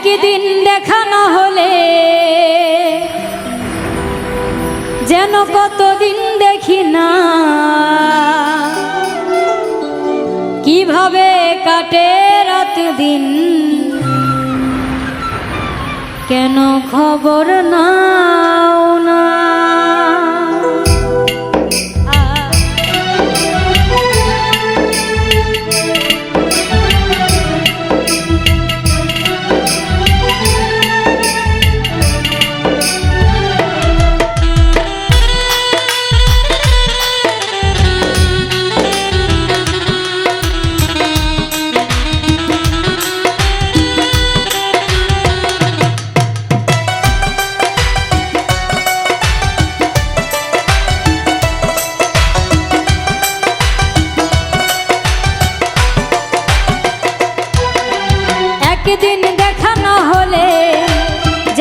একদিন দেখা না হলে, যেন কতদিন দেখি না। কীভাবে কাটে রাত দিন, কেন খবর নাও না।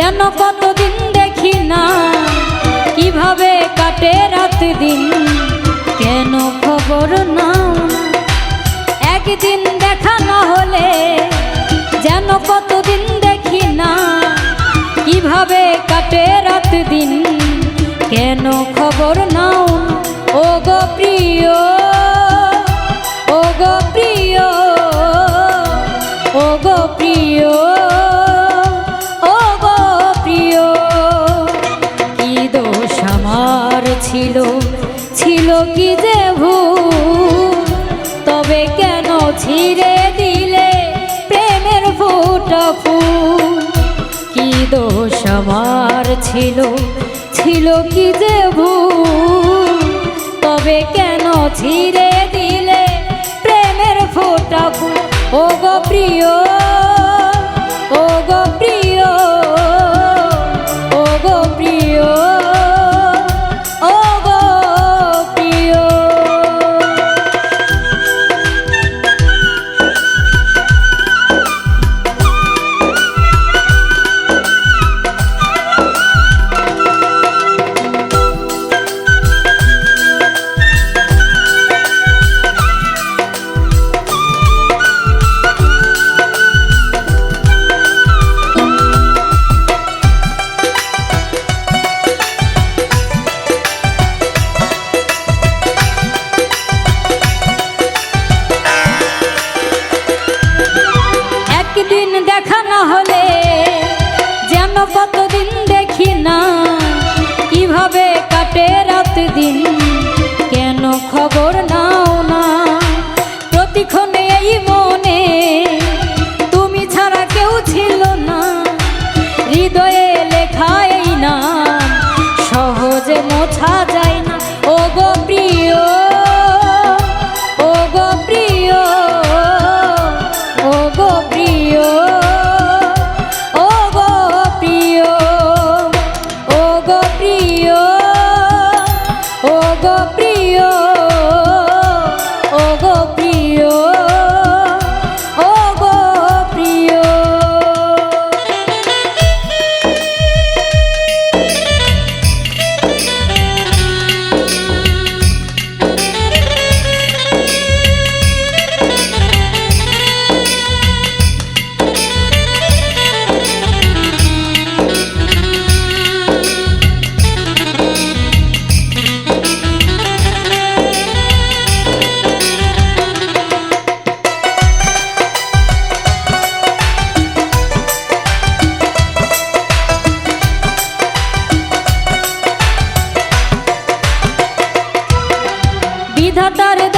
যেন কতদিন দেখি না, কীভাবে কাটে রাত দিন, কেন খবর নাও একদিন দেখা না হলে যেন কতদিন দেখি না, কীভাবে কাটে রাত দিন, কেন খবর নাও? ও গো প্রিয় যে ভুল তবে কেন ছিঁড়ে দিলে প্রেমের ফুটা কি দোষ আমার ছিল ছিল কি যে ভুল? তবে কেন ছিঁড়ে দিলে প্রেমের ফোটা ফুল? ও গো প্রিয় খবর নাও না। প্রতিক্ষণে এই মনে তুমি ছাড়া কেউ ছিল না। হৃদয়ে লেখা এই না সহজে মোছা যায় না। ও গো প্রিয় ও গো প্রিয় ও গো প্রিয় ও গো প্রিয় ও গো প্রিয় ও গো প্রিয়।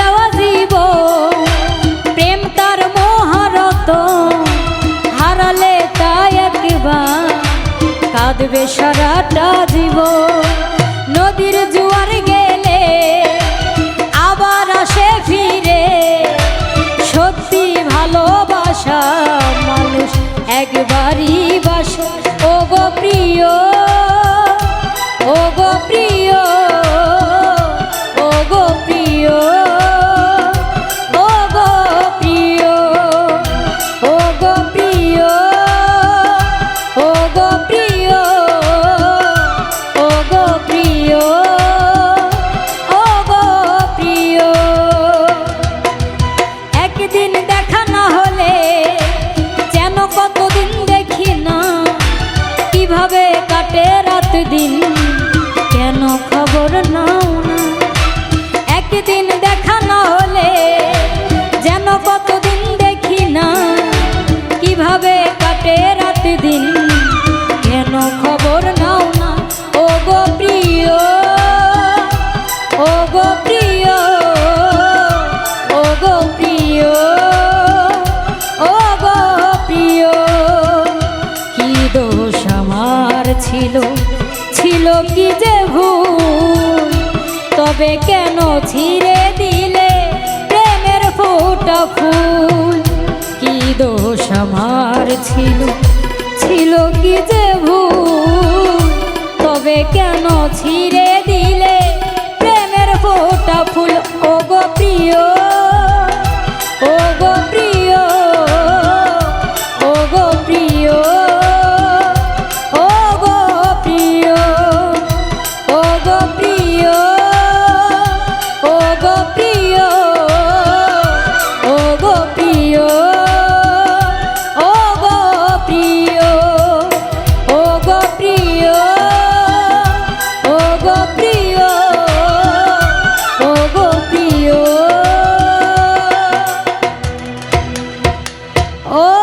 দেওয়া জীব। প্রেম তার মহারত, হারালে তাই একবার। কাঁদবে সারাটা জীব নদীর জোয়ার গেলে আবার আসে ফিরে। সত্যি ভালোবাসা মানুষ একবারই বাসা। ও গো প্রিয় ও গো প্রিয়। দিন। কেন খবর না কি যে ভুল? তবে কেন ছিঁড়ে দিলে প্রেমের ফোটা ফুল? কি দোষ আমার ছিল? ছিল কি যে ভুল? তবে কেন ছিঁড়ে Oh!